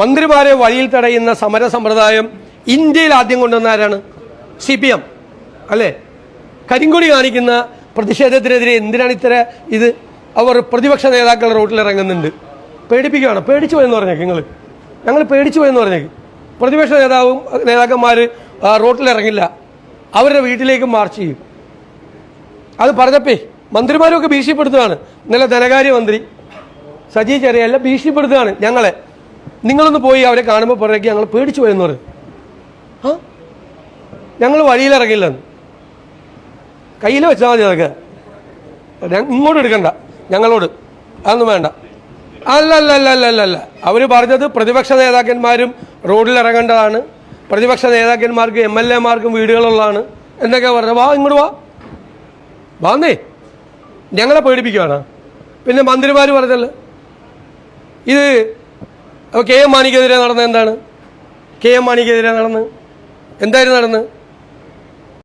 മന്ത്രിമാരെ വഴിയിൽ തടയുന്ന സമര സമ്പ്രദായം ഇന്ത്യയിൽ ആദ്യം കൊണ്ടുവന്ന ആരാണ്? C P M. അല്ലേ? കരിങ്കൊടി കാണിക്കുന്ന പ്രതിഷേധത്തിനെതിരെ എന്തിനാണ് ഇത്ര ഇത്? അവർ പ്രതിപക്ഷ നേതാക്കൾ റോട്ടിൽ ഇറങ്ങുന്നുണ്ട്. പേടിപ്പിക്കുകയാണ് പേടിച്ചു പോയെന്ന് പറഞ്ഞേക്ക് നിങ്ങൾ ഞങ്ങൾ പേടിച്ചു പോയെന്ന് പറഞ്ഞേക്ക്. പ്രതിപക്ഷ നേതാവും നേതാക്കന്മാർ റോട്ടിൽ ഇറങ്ങില്ല. അവരുടെ വീട്ടിലേക്ക് മാർച്ച് ചെയ്യും. അത് പറഞ്ഞപ്പേ മന്ത്രിമാരൊക്കെ ഭീഷണിപ്പെടുത്തുകയാണ് ഇന്നലെ ധനകാര്യമന്ത്രി സജി ചെറിയല്ല ഭീഷണിപ്പെടുത്തുകയാണ് ഞങ്ങളെ. നിങ്ങളൊന്ന് പോയി അവരെ കാണുമ്പോൾ പറയുക ഞങ്ങൾ പേടിച്ചു പോയെന്ന് പറയും. ആ? ഞങ്ങൾ വഴിയിലിറങ്ങില്ലെന്ന് കയ്യിൽ വെച്ചാൽ മതി അതൊക്കെ. ഇങ്ങോട്ട് എടുക്കണ്ട. ഞങ്ങളോട്. അതൊന്നും വേണ്ട. അല്ല അല്ല അല്ല അല്ല അല്ല അല്ല അവർ പറഞ്ഞത് പ്രതിപക്ഷ നേതാക്കന്മാരും റോഡിൽ ഇറങ്ങേണ്ടതാണ്. പ്രതിപക്ഷ നേതാക്കന്മാർക്കും എം എൽ എമാർക്കും വീടുകളുള്ളതാണ്. എന്നൊക്കെ പറഞ്ഞത് വാ ഇങ്ങോട്ട് വാ. വാന്നേ. ഞങ്ങളെ പേടിപ്പിക്കുകയാണ് പിന്നെ മന്ത്രിമാർ പറഞ്ഞല്ലോ? ഇത് കെ എം മാണിക്കെതിരെ നടന്നത് എന്താണ്? കെ എം മാണിക്കെതിരെ നടന്ന്? എന്തായിരുന്നു നടന്ന്?